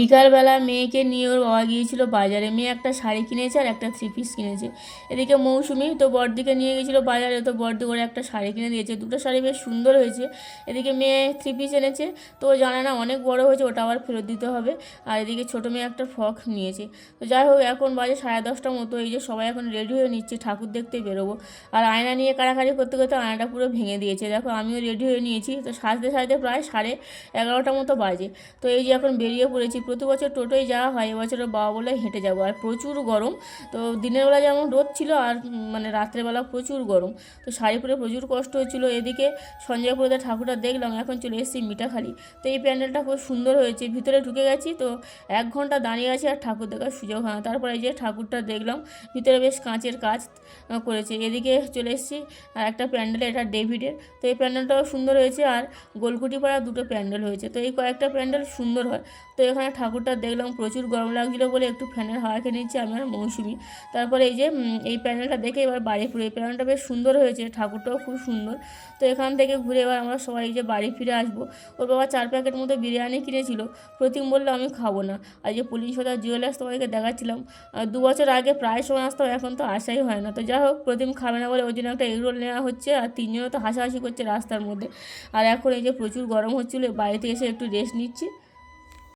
বিকালবেলা মেয়েকে নিয়ে ওর বাবা গিয়েছিল বাজারে। মেয়ে একটা শাড়ি কিনেছে আর একটা থ্রি পিস কিনেছে। এদিকে মৌসুমি তো বড়দিকে নিয়ে গেছিল বাজারে, তো বড়দি করে একটা শাড়ি কিনে দিয়েছে। দুটো শাড়ি বেশ সুন্দর হয়েছে। এদিকে মেয়ে থ্রি পিস এনেছে। তো জানে না অনেক বড় হয়েছে, ওটা আবার ফেরত দিতে হবে। আর এদিকে ছোটো মেয়ে একটা ফ্রক নিয়েছে। তো যাই হোক, এখন বাজে সাড়ে দশটার মতো। এই যে সবাই এখন রেডি হয়ে নিচ্ছে, ঠাকুর দেখতে বেরোবো। আর আয়না নিয়ে কাড়াকাড়ি করতে করতে আয়নাটা পুরো ভেঙে দিয়েছে। দেখো, আমিও রেডি হয়ে নিয়েছি। তো সাজতে সাজতে প্রায় সাড়ে এগারোটার মতো বাজে। তো এই যে এখন বেরিয়ে পড়েছি প্রতি বছর টোটোয় যাওয়া হয়, এবছর বাবা বলে হেঁটে যাব। আর প্রচুর গরম, তো দিনের বেলা যেমন রোদ ছিল আর মানে রাত্রেবেলা প্রচুর গরম, তো শাড়ি পরে প্রচুর কষ্ট হচ্ছিল। এদিকে সঞ্জয়পুরতে ঠাকুরটা দেখলাম, এখন চলে এসেছি মিঠাখালি, তো এই প্যান্ডেলটা খুব সুন্দর হয়েছে, ভিতরে ঢুকে গেছি তো এক ঘণ্টা দাঁড়িয়ে আছি আর ঠাকুর দেখার সুযোগ হয় তারপরে এই যে ঠাকুরটা দেখলাম, ভিতরে বেশ কাঁচের কাজ করেছে। এদিকে চলে এসেছি আর একটা প্যান্ডেল, এটা ডেভিডের, তো এই প্যান্ডেলটাও সুন্দর হয়েছে আর গোলকুটি পাড়া দুটো প্যান্ডেল হয়েছে, তো এই কয়েকটা প্যান্ডেল সুন্দর হয়, তো এখানে ঠাকুরটা দেখলাম, প্রচুর গরম লাগছিল বলে একটু ফ্যানের হাওয়া খেয়ে নিচ্ছি আমি আর মৌসুমি। তারপরে এই যে এই প্যান্ডেলটা দেখে এবার বাড়ি ফিরে। এই প্যান্ডেলটা বেশ সুন্দর হয়েছে, ঠাকুরটাও খুব সুন্দর। তো এখান থেকে ঘুরে এবার আমরা সবাই যে বাড়ি ফিরে আসব। ওর বাবা চার প্যাকেট মতো বিরিয়ানি কিনেছিল। প্রতিম বলল, আমি খাব না। আর যে পুলিশ সদা জুয়েলার্স তোমাকে দেখাচ্ছিলাম। দু বছর আগে প্রায় সময় আসতাম এখন তো আসাই হয় না। তো যাই হোক, প্রতিম খাবে না বলে ওই জন্য একটা এগরোল নেওয়া হচ্ছে আর তিনজনও তো হাসাহাসি করছে রাস্তার মধ্যে। আর এখন এই যে প্রচুর গরম হচ্ছিল, বাড়িতে এসে একটু রেস্ট নিচ্ছি।